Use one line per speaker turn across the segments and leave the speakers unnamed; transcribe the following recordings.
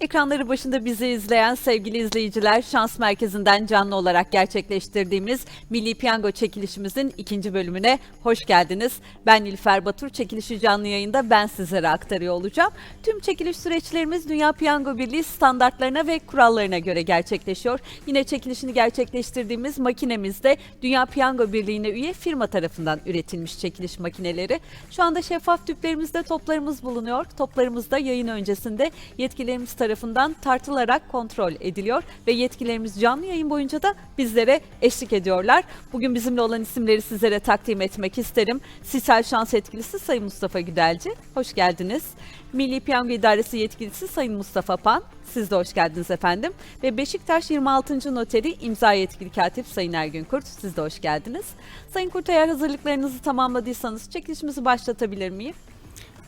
Ekranları başında bizi izleyen sevgili izleyiciler, Şans Merkezi'nden canlı olarak gerçekleştirdiğimiz Milli Piyango çekilişimizin ikinci bölümüne hoş geldiniz. Ben Nilüfer Batur, çekilişi canlı yayında ben sizlere aktarıyor olacağım. Tüm çekiliş süreçlerimiz Dünya Piyango Birliği standartlarına ve kurallarına göre gerçekleşiyor. Yine çekilişini gerçekleştirdiğimiz makinemiz de Dünya Piyango Birliği'ne üye firma tarafından üretilmiş çekiliş makineleri. Şu anda şeffaf tüplerimizde toplarımız bulunuyor. Toplarımız da yayın öncesinde yetkililerimiz tarafından tartılarak kontrol ediliyor ve yetkilerimiz canlı yayın boyunca da bizlere eşlik ediyorlar. Bugün bizimle olan isimleri sizlere takdim etmek isterim. Sisal Şans Etkilisi Sayın Mustafa Güdelci, hoş geldiniz. Milli Piyango İdaresi Yetkilisi Sayın Mustafa Pan, siz de hoş geldiniz efendim. Ve Beşiktaş 26. Noteri imza yetkili katip Sayın Ergün Kurt, siz de hoş geldiniz. Sayın Kurt eğer hazırlıklarınızı tamamladıysanız çekilişimizi başlatabilir miyim?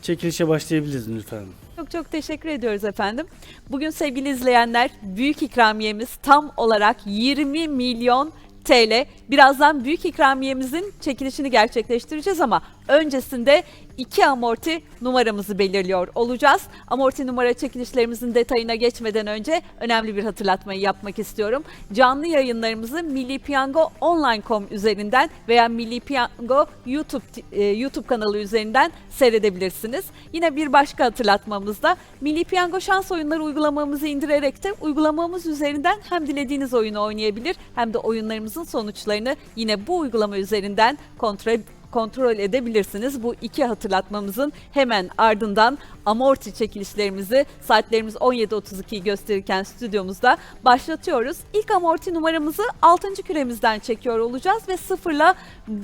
Çekilişe başlayabiliriz lütfen.
Çok çok teşekkür ediyoruz efendim. Bugün sevgili izleyenler büyük ikramiyemiz tam olarak 20 milyon TL. Birazdan büyük ikramiyemizin çekilişini gerçekleştireceğiz ama öncesinde iki amorti numaramızı belirliyor olacağız. Amorti numara çekilişlerimizin detayına geçmeden önce önemli bir hatırlatmayı yapmak istiyorum. Canlı yayınlarımızı Milli Piyango Online.com üzerinden veya Milli Piyango YouTube e, YouTube kanalı üzerinden seyredebilirsiniz. Yine bir başka hatırlatmamız da Milli Piyango şans oyunları uygulamamızı indirerek de uygulamamız üzerinden hem dilediğiniz oyunu oynayabilir hem de oyunlarımızın sonuçlarını yine bu uygulama üzerinden kontrol kontrol edebilirsiniz. Bu iki hatırlatmamızın hemen ardından amorti çekilişlerimizi saatlerimiz 17.32'yi gösterirken stüdyomuzda başlatıyoruz. İlk amorti numaramızı 6. küremizden çekiyor olacağız ve 0 ile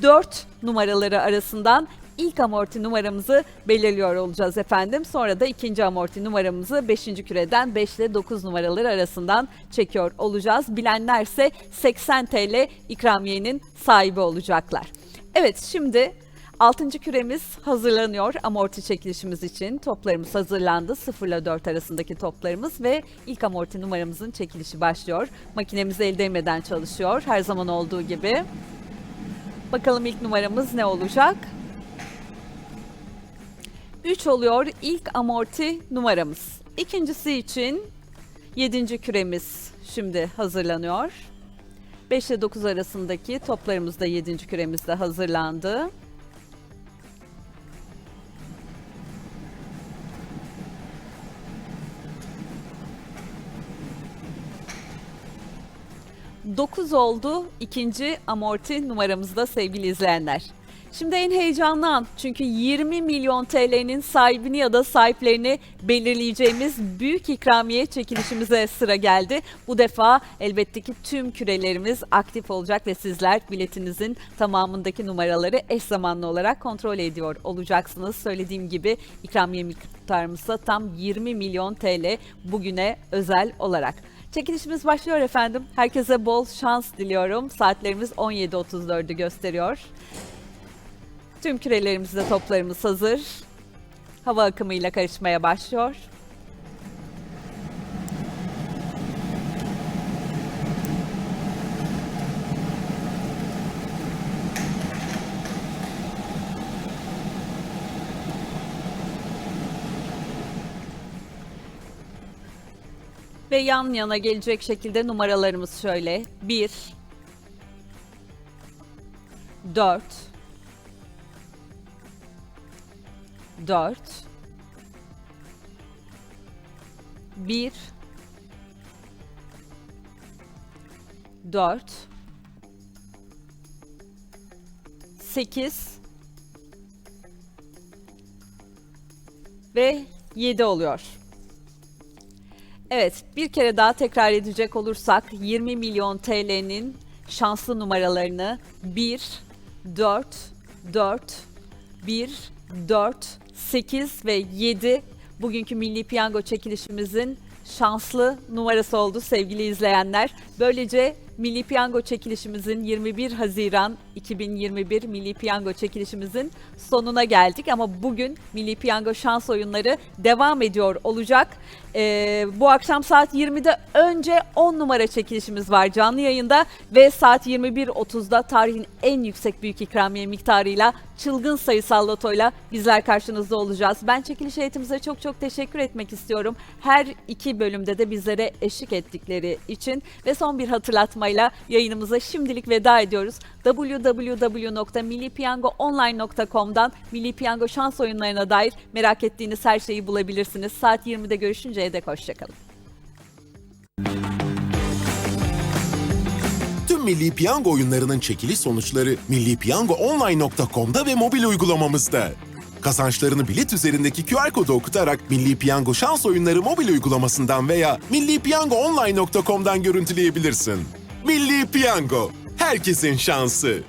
4 numaraları arasından ilk amorti numaramızı belirliyor olacağız efendim. Sonra da ikinci amorti numaramızı 5. küreden 5 ile 9 numaraları arasından çekiyor olacağız. Bilenlerse 80 TL ikramiyenin sahibi olacaklar. Evet şimdi 6. küremiz hazırlanıyor amorti çekilişimiz için. Toplarımız hazırlandı. 0 ile 4 arasındaki toplarımız ve ilk amorti numaramızın çekilişi başlıyor. Makinemiz el değmeden çalışıyor her zaman olduğu gibi. Bakalım ilk numaramız ne olacak? 3 oluyor ilk amorti numaramız. İkincisi için 7. küremiz şimdi hazırlanıyor. 5 ile 9 arasındaki toplarımız da 7. küremizde hazırlandı. Dokuz oldu ikinci amorti numaramızda sevgili izleyenler. Şimdi en heyecanlı an çünkü 20 milyon TL'nin sahibini ya da sahiplerini belirleyeceğimiz büyük ikramiye çekilişimize sıra geldi. Bu defa elbette ki tüm kürelerimiz aktif olacak ve sizler biletinizin tamamındaki numaraları eş zamanlı olarak kontrol ediyor olacaksınız. Söylediğim gibi ikramiye miktarımız da tam 20 milyon TL bugüne özel olarak. Çekilişimiz başlıyor efendim. Herkese bol şans diliyorum. Saatlerimiz 17.34'ü gösteriyor. Tüm kürelerimizde toplarımız hazır. Hava akımıyla karışmaya başlıyor. Ve yan yana gelecek şekilde numaralarımız şöyle. 1 4 4 1 4 8 ve 7 oluyor. Evet, bir kere daha tekrar edecek olursak 20 milyon TL'nin şanslı numaralarını 1 4 4 1 4 8 ve 7 bugünkü Milli Piyango çekilişimizin şanslı numarası oldu sevgili izleyenler. Böylece Milli Piyango çekilişimizin 21 Haziran 2021 Milli Piyango çekilişimizin sonuna geldik ama bugün Milli Piyango şans oyunları devam ediyor olacak. Ee, bu akşam saat 20'de önce 10 numara çekilişimiz var canlı yayında ve saat 21.30'da tarihin en yüksek büyük ikramiye miktarıyla çılgın sayısal lotoyla bizler karşınızda olacağız. Ben çekiliş heyetimize çok çok teşekkür etmek istiyorum. Her iki bölümde de bizlere eşlik ettikleri için ve son bir hatırlatmayla yayınımıza şimdilik veda ediyoruz. www.millipiyangoonline.com'dan Milli Piyango şans oyunlarına dair merak ettiğiniz her şeyi bulabilirsiniz. Saat 20'de görüşünceye dek hoşçakalın.
Tüm Milli Piyango oyunlarının çekiliş sonuçları millipiyangoonline.com'da ve mobil uygulamamızda. Kazançlarını bilet üzerindeki QR kodu okutarak Milli Piyango şans oyunları mobil uygulamasından veya millipiyangoonline.com'dan görüntüleyebilirsin. Milli Piyango, herkesin şansı.